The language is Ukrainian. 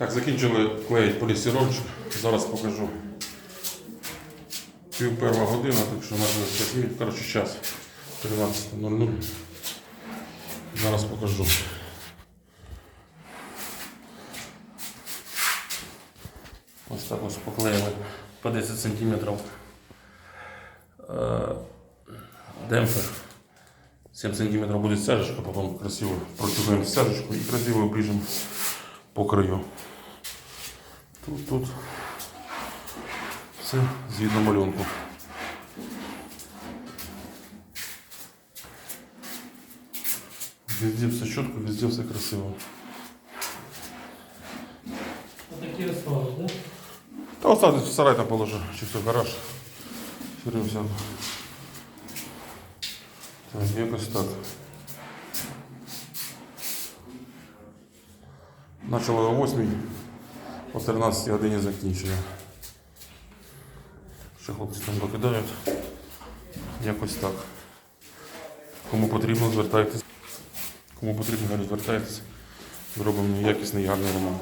Так, закінчили клеїть полістирольчик. Зараз покажу. Пів перша година, так що статті. Коротше, час 13.00. Зараз покажу. Ось так ось поклеїли по 10 сантиметрів. Е, Демпфер. 7 сантиметров будет стяжечка, потом красиво протягаем стяжечку и красиво ближем по краю. Тут, тут все згідно малюнку. Везде все четко, везде все красиво. Такі основи, да? Та оставьте в сарай там положи, чи все, гараж. Все, все. Так, якось так. Почали о 8, о 13 годині закінчення. Ще хлопці там докидають. Якось так. Кому потрібно, звертайтесь. Кому потрібно, говорю, звертайтесь. Зробимо якісний гарний ремонт.